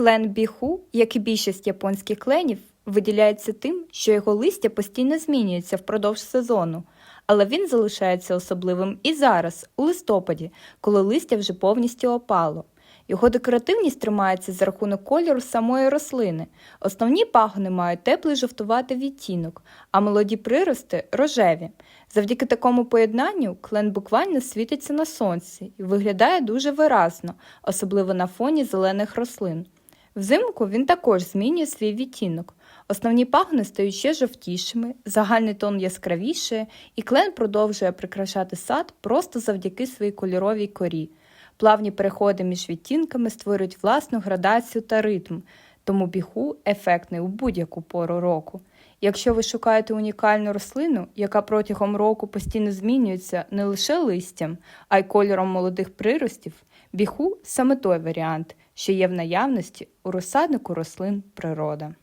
Клен біху, як і більшість японських кленів, виділяється тим, що його листя постійно змінюється впродовж сезону, але він залишається особливим і зараз, у листопаді, коли листя вже повністю опало. Його декоративність тримається за рахунок кольору самої рослини. Основні пагони мають теплий жовтуватий відтінок, а молоді прирости рожеві. Завдяки такому поєднанню клен буквально світиться на сонці і виглядає дуже виразно, особливо на фоні зелених рослин. Взимку він також змінює свій відтінок. Основні пагони стають ще жовтішими, загальний тон яскравіше, і клен продовжує прикрашати сад просто завдяки своїй кольоровій корі. Плавні переходи між відтінками створюють власну градацію та ритм, тому біху ефектний у будь-яку пору року. Якщо ви шукаєте унікальну рослину, яка протягом року постійно змінюється не лише листям, а й кольором молодих приростів, біху саме той варіант, що є в наявності у розсаднику рослин природа.